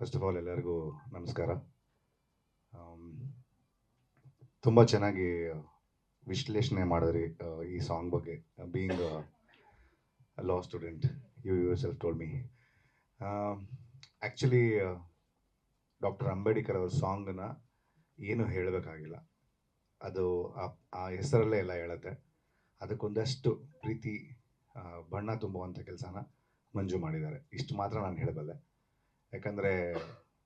First of all ಎಲ್ಲರಿಗೂ ನಮಸ್ಕಾರ. ತುಂಬ ಚೆನ್ನಾಗಿ ವಿಶ್ಲೇಷಣೆ ಮಾಡಿದ್ರಿ ಈ ಸಾಂಗ್ ಬಗ್ಗೆ. Being law student you yourself told me actually doctor Ambedkar ಅವ್ರ ಸಾಂಗನ್ನ ಏನು ಹೇಳಬೇಕಾಗಿಲ್ಲ. ಅದು ಆ- ಹೆಸರಲ್ಲೇ ಎಲ್ಲ ಹೇಳುತ್ತೆ. ಅದಕ್ಕೊಂದಷ್ಟು ಪ್ರೀತಿ ಬಣ್ಣ ತುಂಬುವಂಥ ಕೆಲಸನ ಮಂಜು ಮಾಡಿದ್ದಾರೆ. ಇಷ್ಟು ಮಾತ್ರ ನಾನು ಹೇಳಬಲ್ಲೆ. ಯಾಕಂದರೆ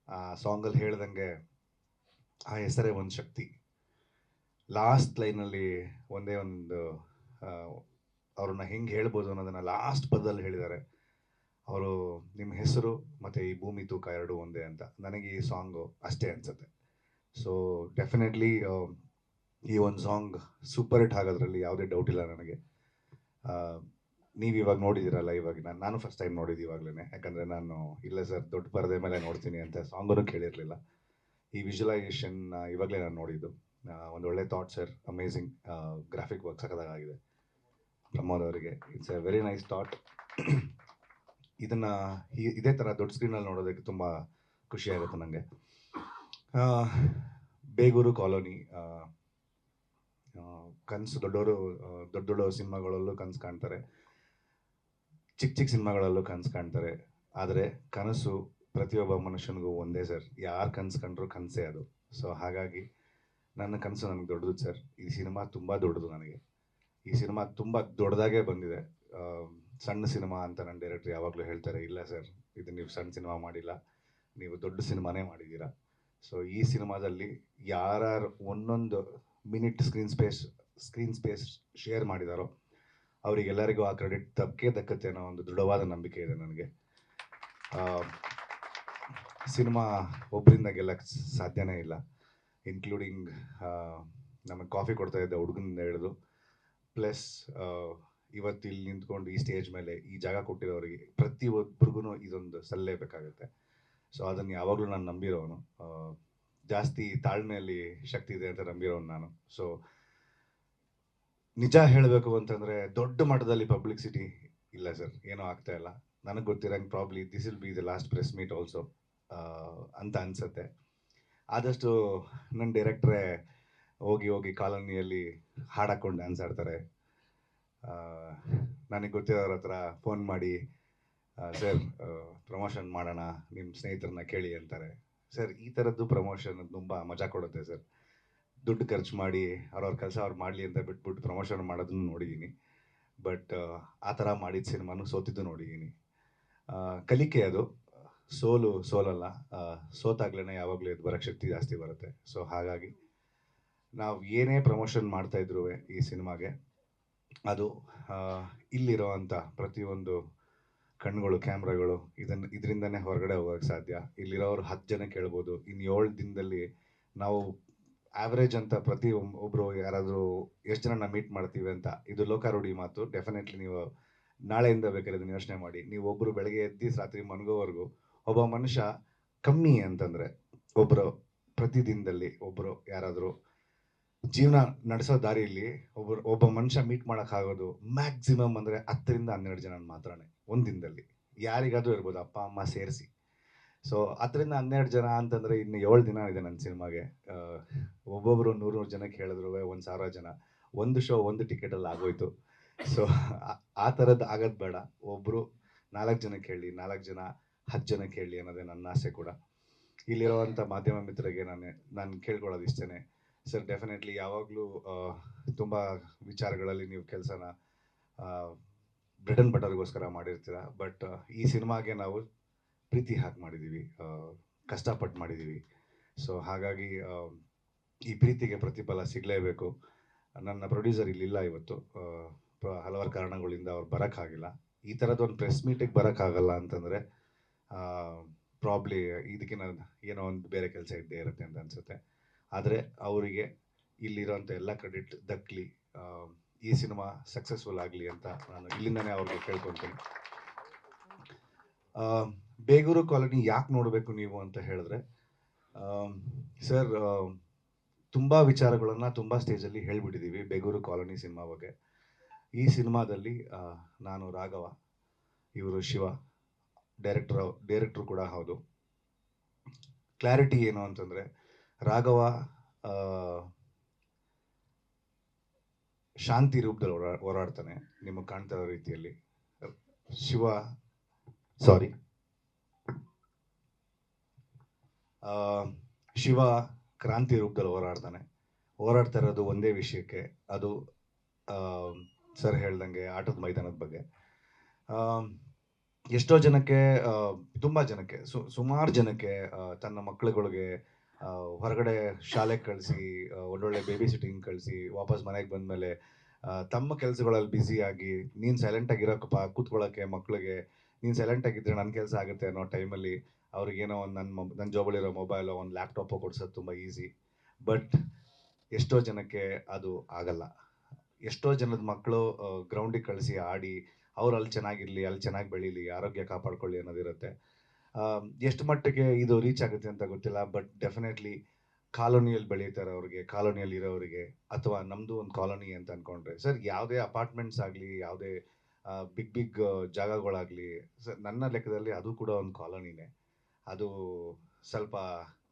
ಆ ಸಾಂಗಲ್ಲಿ ಹೇಳ್ದಂಗೆ ಆ ಹೆಸರೇ ಒಂದು ಶಕ್ತಿ. ಲಾಸ್ಟ್ ಲೈನಲ್ಲಿ ಒಂದೇ ಒಂದು ಅವ್ರನ್ನ ಹೆಂಗೆ ಹೇಳ್ಬೋದು ಅನ್ನೋದನ್ನ ಲಾಸ್ಟ್ ಪದದಲ್ಲಿ ಹೇಳಿದ್ದಾರೆ. ಅವರು ನಿಮ್ಮ ಹೆಸರು ಮತ್ತು ಈ ಭೂಮಿ ತೂಕ ಎರಡು ಒಂದೇ ಅಂತ. ನನಗೆ ಈ ಸಾಂಗು ಅಷ್ಟೇ ಅನ್ಸುತ್ತೆ. ಸೊ ಡೆಫಿನೆಟ್ಲಿ ಈ ಒಂದು ಸಾಂಗ್ ಸೂಪರ್ ಹಿಟ್ ಆಗೋದ್ರಲ್ಲಿ ಯಾವುದೇ ಡೌಟ್ ಇಲ್ಲ ನನಗೆ. ನೀವು ಇವಾಗ ನೋಡಿದ್ದೀರಲ್ಲ ಇವಾಗ ನಾನು ಫಸ್ಟ್ ಟೈಮ್ ನೋಡಿದ್ದು ಇವಾಗಲೇ ಯಾಕಂದರೆ ನಾನು, ಇಲ್ಲ ಸರ್ ದೊಡ್ಡ ಪರದೆ ಮೇಲೆ ನೋಡ್ತೀನಿ ಅಂತ ಸಾಂಗನ್ನು ಕೇಳಿರಲಿಲ್ಲ. ಈ ವಿಜುವಲೈಸೇಷನ್ ಇವಾಗಲೇ ನಾನು ನೋಡಿದ್ದು. ಒಂದು ಒಳ್ಳೆ thought sir amazing graphic work ಆಗಿದೆ ಪ್ರಮೋದ್ ಅವರಿಗೆ it's a very nice thought ಇದನ್ನ ಇದೇ ಥರ ದೊಡ್ಡ ಸ್ಕ್ರೀನಲ್ಲಿ ನೋಡೋದಕ್ಕೆ ತುಂಬ ಖುಷಿಯಾಗುತ್ತೆ ನನಗೆ ಬೇಗೂರು ಕಾಲೋನಿ ಕನಸು ದೊಡ್ಡವರು ದೊಡ್ಡ ದೊಡ್ಡ ಸಿನಿಮಾಗಳಲ್ಲೂ ಕನಸು ಕಾಣ್ತಾರೆ. ಚಿಕ್ಕ ಚಿಕ್ಕ ಸಿನಿಮಾಗಳಲ್ಲೂ ಕನಸು ಕಾಣ್ತಾರೆ. ಆದರೆ ಕನಸು ಪ್ರತಿಯೊಬ್ಬ ಮನುಷ್ಯನಿಗೂ ಒಂದೇ ಸರ್. ಯಾರು ಕನಸು ಕಂಡ್ರು ಕನಸೇ ಅದು. ಸೊ ಹಾಗಾಗಿ ನನ್ನ ಕನಸು ನನಗೆ ದೊಡ್ಡದು ಸರ್. ಈ ಸಿನಿಮಾ ತುಂಬ ದೊಡ್ಡದು ನನಗೆ. ಈ ಸಿನಿಮಾ ತುಂಬ ದೊಡ್ಡದಾಗೇ ಬಂದಿದೆ. ಸಣ್ಣ ಸಿನಿಮಾ ಅಂತ ನನ್ನ ಡೈರೆಕ್ಟ್ರ್ ಯಾವಾಗಲೂ ಹೇಳ್ತಾರೆ, ಇಲ್ಲ ಸರ್, ಇದು ನೀವು ಸಣ್ಣ ಸಿನಿಮಾ ಮಾಡಿಲ್ಲ. ನೀವು ದೊಡ್ಡ ಸಿನಿಮಾನೇ ಮಾಡಿದ್ದೀರಾ. ಸೊ ಈ ಸಿನಿಮಾದಲ್ಲಿ ಯಾರ್ಯಾರು ಒಂದೊಂದು minute screen space screen space share ಮಾಡಿದಾರೋ ಅವರಿಗೆಲ್ಲರಿಗೂ ಆ ಕ್ರೆಡಿಟ್ ತಪ್ಪೇ ದಕ್ಕತ್ತೆ ಅನ್ನೋ ಒಂದು ದೃಢವಾದ ನಂಬಿಕೆ ಇದೆ ನನಗೆ. ಸಿನಿಮಾ ಒಬ್ಬರಿಂದ ಗೆಲ್ಲಕ್ಕೆ ಸಾಧ್ಯನೇ ಇಲ್ಲ. ಇನ್ಕ್ಲೂಡಿಂಗ್ ನಮಗೆ ಕಾಫಿ ಕೊಡ್ತಾ ಇದ್ದ ಹುಡುಗನಿಂದ ಹಿಡಿದು ಪ್ಲಸ್ ಇವತ್ತು ಇಲ್ಲಿ ನಿಂತ್ಕೊಂಡು ಈ ಸ್ಟೇಜ್ ಮೇಲೆ ಈ ಜಾಗ ಕೊಟ್ಟಿರೋರಿಗೆ ಪ್ರತಿ ಒಬ್ಬರಿಗೂ ಇದೊಂದು ಸಲ್ಲೇಬೇಕಾಗುತ್ತೆ ಸೊ ಅದನ್ನು ಯಾವಾಗಲೂ ನಾನು ನಂಬಿರೋನು. ಜಾಸ್ತಿ ತಾಳ್ಮೆಯಲ್ಲಿ ಶಕ್ತಿ ಇದೆ ಅಂತ ನಂಬಿರೋನು ನಾನು. ಸೊ ನಿಜ ಹೇಳಬೇಕು ಅಂತಂದರೆ ದೊಡ್ಡ ಮಟ್ಟದಲ್ಲಿ ಪಬ್ಲಿಸಿಟಿ ಇಲ್ಲ ಸರ್ ಏನೂ ಆಗ್ತಾ ಇಲ್ಲ. ನನಗೆ ಗೊತ್ತಿರಂಗೆ probably this will be the last press meet also ಅಂತ ಅನ್ಸುತ್ತೆ. ಆದಷ್ಟು ನನ್ನ ಡೈರೆಕ್ಟ್ರೇ ಹೋಗಿ ಹೋಗಿ ಕಾಲೋನಿಯಲ್ಲಿ ಹಾಡಾಕೊಂಡು ಡ್ಯಾನ್ಸ್ ಆಡ್ತಾರೆ ನನಗೆ ಗೊತ್ತಿರೋರ ಹತ್ರ ಫೋನ್ ಮಾಡಿ ಸರ್ ಪ್ರಮೋಷನ್ ಮಾಡೋಣ ನಿಮ್ಮ ಸ್ನೇಹಿತರನ್ನ ಕೇಳಿ ಅಂತಾರೆ. ಸರ್ ಈ ಥರದ್ದು ಪ್ರಮೋಷನ್ ತುಂಬ ಮಜಾ ಕೊಡುತ್ತೆ ಸರ್ ದುಡ್ಡು ಖರ್ಚು ಮಾಡಿ ಅವ್ರವ್ರ ಕೆಲಸ ಅವ್ರು ಮಾಡಲಿ ಅಂತ ಬಿಟ್ಬಿಟ್ಟು ಪ್ರಮೋಷನ್ ಮಾಡೋದನ್ನು ನೋಡಿದ್ದೀನಿ. ಬಟ್ ಆ ಥರ ಮಾಡಿದ ಸಿನಿಮಾನು ಸೋತಿದ್ದು ನೋಡಿದ್ದೀನಿ. ಕಲಿಕೆ ಅದು. ಸೋಲು ಸೋಲಲ್ಲ. ಸೋತಾಗ್ಲೇ ಯಾವಾಗಲೂ ಇದು ಬರೋಕ್ಕೆ ಶಕ್ತಿ ಜಾಸ್ತಿ ಬರುತ್ತೆ. ಸೊ ಹಾಗಾಗಿ ನಾವು ಏನೇ ಪ್ರಮೋಷನ್ ಮಾಡ್ತಾ ಇದ್ರು ಈ ಸಿನಿಮಾಗೆ, ಅದು ಇಲ್ಲಿರೋ ಅಂಥ ಪ್ರತಿಯೊಂದು ಕಣ್ಗಳು ಕ್ಯಾಮ್ರಾಗಳು ಇದನ್ನು, ಇದರಿಂದನೇ ಹೊರಗಡೆ ಹೋಗೋಕ್ಕೆ ಸಾಧ್ಯ. ಇಲ್ಲಿರೋರು ಹತ್ತು ಜನ ಕೇಳ್ಬೋದು. ಇನ್ನು ಏಳು ದಿನದಲ್ಲಿ ನಾವು ಆವ್ರೇಜ್ ಅಂತ ಪ್ರತಿ ಒಬ್ರು ಯಾರಾದರೂ ಎಷ್ಟು ಜನನ ಮೀಟ್ ಮಾಡ್ತೀವಿ ಅಂತ, ಇದು ಲೋಕಾರೂಢಿ ಮಾತು. ಡೆಫಿನೆಟ್ಲಿ ನೀವು ನಾಳೆಯಿಂದ ಬೇಕಾದ್ರೆ ಇದನ್ನು ಯೋಚನೆ ಮಾಡಿ. ನೀವು ಒಬ್ಬರು ಬೆಳಗ್ಗೆ ಎದ್ದು ರಾತ್ರಿ ಮನಗೋವರೆಗೂ ಒಬ್ಬ ಮನುಷ್ಯ ಕಮ್ಮಿ ಅಂತಂದರೆ ಒಬ್ಬರು ಪ್ರತಿದಿನದಲ್ಲಿ ಒಬ್ಬರು ಯಾರಾದರೂ ಜೀವನ ನಡೆಸೋ ದಾರಿಯಲ್ಲಿ ಒಬ್ಬರು ಒಬ್ಬ ಮನುಷ್ಯ ಮೀಟ್ ಮಾಡೋಕ್ಕಾಗೋದು ಮ್ಯಾಕ್ಸಿಮಮ್ ಅಂದರೆ ಹತ್ತರಿಂದ ಹನ್ನೆರಡು ಜನ ಮಾತ್ರನೇ ಒಂದು ದಿನದಲ್ಲಿ. ಯಾರಿಗಾದರೂ ಇರ್ಬೋದು ಅಪ್ಪ, ಅಮ್ಮ ಸೇರಿಸಿ. ಸೊ ಅದರಿಂದ ಹನ್ನೆರಡು ಜನ ಅಂತಂದರೆ ಇನ್ನು ಏಳು ದಿನ ಇದೆ ನನ್ನ ಸಿನಿಮಾಗೆ. ಒಬ್ಬೊಬ್ಬರು ನೂರು ನೂರು ಜನಕ್ಕೆ ಹೇಳಿದ್ರು ಒಂದು ಸಾವಿರ ಜನ. ಒಂದು ಶೋ ಒಂದು ಟಿಕೆಟಲ್ಲಿ ಆಗೋಯ್ತು. ಸೊ ಆ ಥರದ್ದು ಆಗೋದು ಬೇಡ. ಒಬ್ಬರು ನಾಲ್ಕು ಜನಕ್ಕೆ ಹೇಳಿ, ನಾಲ್ಕು ಜನ ಹತ್ತು ಜನಕ್ಕೆ ಹೇಳಿ ಅನ್ನೋದೇ ನನ್ನ ಆಸೆ ಕೂಡ. ಇಲ್ಲಿರುವಂಥ ಮಾಧ್ಯಮ ಮಿತ್ರರಿಗೆ ನಾನು ನಾನು ಕೇಳ್ಕೊಳ್ಳೋದು ಇಷ್ಟೇ ಸರ್ ಡೆಫಿನೆಟ್ಲಿ ಯಾವಾಗಲೂ ತುಂಬ ವಿಚಾರಗಳಲ್ಲಿ ನೀವು ಕೆಲಸನ ಬ್ರಿಟನ್ ಬಟರ್ಗೋಸ್ಕರ ಮಾಡಿರ್ತೀರ. ಬಟ್ ಈ ಸಿನಿಮಾಗೆ ನಾವು ಪ್ರೀತಿ ಹಾಕಿ ಮಾಡಿದ್ದೀವಿ ಕಷ್ಟಪಟ್ಟು ಮಾಡಿದ್ದೀವಿ. ಸೊ ಹಾಗಾಗಿ ಈ ಪ್ರೀತಿಗೆ ಪ್ರತಿಫಲ ಸಿಗಲೇಬೇಕು. ನನ್ನ ಪ್ರೊಡ್ಯೂಸರ್ ಇಲ್ಲಿಲ್ಲ ಇವತ್ತು. ಹಲವಾರು ಕಾರಣಗಳಿಂದ ಅವ್ರು ಬರೋಕ್ಕಾಗಿಲ್ಲ. ಈ ಥರದೊಂದು ಪ್ರೆಸ್ ಮೀಟಿಗೆ ಬರೋಕ್ಕಾಗಲ್ಲ ಅಂತಂದರೆ ಪ್ರಾಬ್ಲಿ ಇದಕ್ಕಿಂತ ಏನೋ ಒಂದು ಬೇರೆ ಕೆಲಸ ಇದ್ದೇ ಇರುತ್ತೆ ಅಂತ ಅನಿಸುತ್ತೆ. ಆದರೆ ಅವರಿಗೆ ಇಲ್ಲಿರೋಂಥ ಎಲ್ಲ ಕ್ರೆಡಿಟ್ ದಕ್ಕಲಿ ಈ ಸಿನಿಮಾ ಸಕ್ಸಸ್ಫುಲ್ ಆಗಲಿ ಅಂತ ನಾನು ಇಲ್ಲಿಂದನೇ ಅವ್ರಿಗೆ ಕೇಳ್ಕೊತೀನಿ ಬೇಗೂರು ಕಾಲೋನಿ ಯಾಕೆ ನೋಡಬೇಕು ನೀವು ಅಂತ ಹೇಳಿದ್ರೆ ಸರ್ ತುಂಬ ವಿಚಾರಗಳನ್ನು ತುಂಬ ಸ್ಟೇಜಲ್ಲಿ ಹೇಳಿಬಿಟ್ಟಿದ್ದೀವಿ ಬೇಗೂರು ಕಾಲೋನಿ ಸಿನಿಮಾ ಬಗ್ಗೆ. ಈ ಸಿನಿಮಾದಲ್ಲಿ ನಾನು ರಾಘವ, ಇವರು ಶಿವ, ಡೈರೆಕ್ಟರ್, ಡೈರೆಕ್ಟ್ರು ಕೂಡ ಹೌದು. ಕ್ಲಾರಿಟಿ ಏನು ಅಂತಂದರೆ, ರಾಘವ ಶಾಂತಿ ರೂಪದಲ್ಲಿ ಓಡಾ, ಓಡಾಡ್ತಾನೆ, ನಿಮಗೆ ಕಾಣ್ತಾ ಇರೋ ರೀತಿಯಲ್ಲಿ. ಶಿವ ಸಾರಿ ಶಿವ ಕ್ರಾಂತಿ ರೂಪದಲ್ಲಿ ಹೋರಾಡ್ತಾನೆ. ಹೋರಾಡ್ತಾ ಇರೋದು ಒಂದೇ ವಿಷಯಕ್ಕೆ. ಅದು ಸರ್ ಹೇಳ್ದಂಗೆ ಆಟದ ಮೈದಾನದ ಬಗ್ಗೆ. ಎಷ್ಟೋ ಜನಕ್ಕೆ ತುಂಬ ಜನಕ್ಕೆ, ಸು, ಸುಮಾರು ಜನಕ್ಕೆ ತನ್ನ ಮಕ್ಕಳುಗಳಿಗೆ ಹೊರಗಡೆ ಶಾಲೆಗೆ ಕಳಿಸಿ ಒಳ್ಳೊಳ್ಳೆ ಬೇಬಿ ಸಿಟ್ಟಿಂಗ್ ಕಳಿಸಿ, ವಾಪಸ್ ಮನೆಗೆ ಬಂದಮೇಲೆ ತಮ್ಮ ಕೆಲಸಗಳಲ್ಲಿ ಬ್ಯುಸಿ ಆಗಿ, ನೀನು ಸೈಲೆಂಟ್ ಆಗಿರೋಕಪ್ಪ ಕೂತ್ಕೊಳ್ಳೋಕ್ಕೆ ಮಕ್ಕಳಿಗೆ ನೀನು ಸೈಲೆಂಟ್ ಆಗಿದ್ರೆ ನನ್ನ ಕೆಲಸ ಆಗುತ್ತೆ ಅನ್ನೋ ಟೈಮಲ್ಲಿ ಅವ್ರಿಗೇನೋ ಒಂದು ನನ್ನ ಮೊಬ್ ನನ್ನ ಜೋಬಲ್ಲಿರೋ ಮೊಬೈಲೋ ಒಂದು ಲ್ಯಾಪ್ಟಾಪೋ ಕೊಡ್ಸೋದು ತುಂಬ ಈಸಿ ಬಟ್ ಎಷ್ಟೋ ಜನಕ್ಕೆ ಅದು ಆಗಲ್ಲ. ಎಷ್ಟೋ ಜನದ ಮಕ್ಕಳು ಗ್ರೌಂಡಿಗೆ ಕಳಿಸಿ, ಆಡಿ, ಅವ್ರು ಅಲ್ಲಿ ಚೆನ್ನಾಗಿರಲಿ, ಅಲ್ಲಿ ಚೆನ್ನಾಗಿ ಬೆಳೀಲಿ, ಆರೋಗ್ಯ ಕಾಪಾಡ್ಕೊಳ್ಳಿ ಅನ್ನೋದಿರುತ್ತೆ. ಎಷ್ಟು ಮಟ್ಟಿಗೆ ಇದು ರೀಚ್ ಆಗುತ್ತೆ ಅಂತ ಗೊತ್ತಿಲ್ಲ ಬಟ್ ಡೆಫಿನೆಟ್ಲಿ ಕಾಲೋನಿಯಲ್ಲಿ ಬೆಳೀತಾರೆ ಅವ್ರಿಗೆ ಕಾಲೋನಿಯಲ್ಲಿ ಇರೋರಿಗೆ ಅಥವಾ ನಮ್ಮದು ಒಂದು ಕಾಲೋನಿ ಅಂತ ಅಂದ್ಕೊಂಡ್ರೆ ಸರ್, ಯಾವುದೇ ಅಪಾರ್ಟ್ಮೆಂಟ್ಸ್ ಆಗಲಿ, ಯಾವುದೇ ಬಿಗ್ ಬಿಗ್ ಜಾಗಗಳಾಗಲಿ ನನ್ನ ಲೆಕ್ಕದಲ್ಲಿ ಅದು ಕೂಡ ಒಂದು ಕಾಲೋನಿನೇ. ಅದು ಸ್ವಲ್ಪ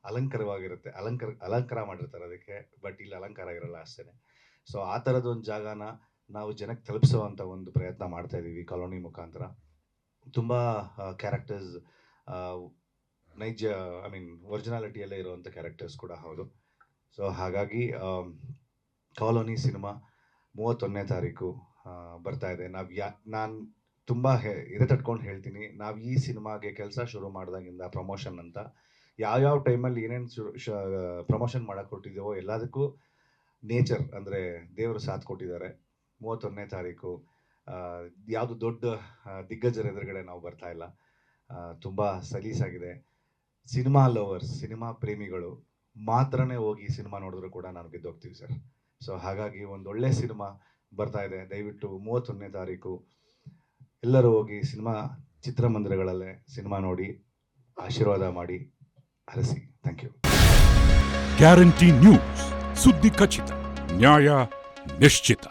ಅಲಂಕಾರವಾಗಿರುತ್ತೆ, ಅಲಂಕಾರ ಅಲಂಕಾರ ಮಾಡಿರ್ತಾರೆ ಅದಕ್ಕೆ ಬಟ್ ಇಲ್ಲಿ ಅಲಂಕಾರ ಇರಲ್ಲ ಅಷ್ಟೇ ಸೊ ಆ ಥರದ ಒಂದು ಜಾಗನ ನಾವು ಜನಕ್ಕೆ ತಲುಪಿಸುವಂಥ ಒಂದು ಪ್ರಯತ್ನ ಮಾಡ್ತಾ ಇದ್ದೀವಿ ಕಾಲೋನಿ ಮುಖಾಂತರ. ತುಂಬ ಕ್ಯಾರೆಕ್ಟರ್ಸ್ ನೈಜ ಐ ಮೀನ್ ಒರಿಜಿನಾಲಿಟಿಯಲ್ಲೇ ಇರುವಂಥ ಕ್ಯಾರೆಕ್ಟರ್ಸ್ ಕೂಡ ಹೌದು. ಸೊ ಹಾಗಾಗಿ ಕಾಲೋನಿ ಸಿನಿಮಾ ಮೂವತ್ತೊಂದನೇ ತಾರೀಕು ಬರ್ತಾ ಇದೆ. ನಾವು ಯಾ ನಾನು ತುಂಬ ಹೆ ಎದೆ ತಟ್ಕೊಂಡು ಹೇಳ್ತೀನಿ. ನಾವು ಈ ಸಿನಿಮಾಗೆ ಕೆಲಸ ಶುರು ಮಾಡಿದಾಗಿಂದ ಪ್ರಮೋಷನ್ ಅಂತ ಯಾವ್ಯಾವ ಟೈಮಲ್ಲಿ ಏನೇನು ಶುರು ಶ ಪ್ರಮೋಷನ್ ಮಾಡಕ್ಕೆ ಕೊಟ್ಟಿದ್ದೇವೋ ಎಲ್ಲದಕ್ಕೂ ನೇಚರ್ ಅಂದರೆ ದೇವರು ಸಾಥ್ ಕೊಟ್ಟಿದ್ದಾರೆ. ಮೂವತ್ತೊಂದನೇ ತಾರೀಕು ಯಾವುದು ದೊಡ್ಡ ದಿಗ್ಗಜರ ಎದುರುಗಡೆ ನಾವು ಬರ್ತಾ ಇಲ್ಲ. ತುಂಬ ಸಲೀಸಾಗಿದೆ. ಸಿನಿಮಾ ಲವರ್ಸ್ ಸಿನಿಮಾ ಪ್ರೇಮಿಗಳು ಮಾತ್ರನೇ ಹೋಗಿ ಸಿನಿಮಾ ನೋಡಿದ್ರು ಕೂಡ ನಾವು ಗೆದ್ದೋಗ್ತೀವಿ ಸರ್. ಸೊ ಹಾಗಾಗಿ ಒಂದು ಒಳ್ಳೆ ಸಿನಿಮಾ ಬರ್ತಾ ಇದೆ. ದಯವಿಟ್ಟು ಮೂವತ್ತೊಂದನೇ ತಾರೀಕು ಎಲ್ಲರೂ ಹೋಗಿ ಸಿನಿಮಾ ಚಿತ್ರಮಂದಿರಗಳಲ್ಲೇ ಸಿನಿಮಾ ನೋಡಿ ಆಶೀರ್ವಾದ ಮಾಡಿ ಹರಸಿ ಥ್ಯಾಂಕ್ ಯು. Guarantee news. ಸುದ್ದಿ ಖಚಿತ, ನ್ಯಾಯ ನಿಶ್ಚಿತ.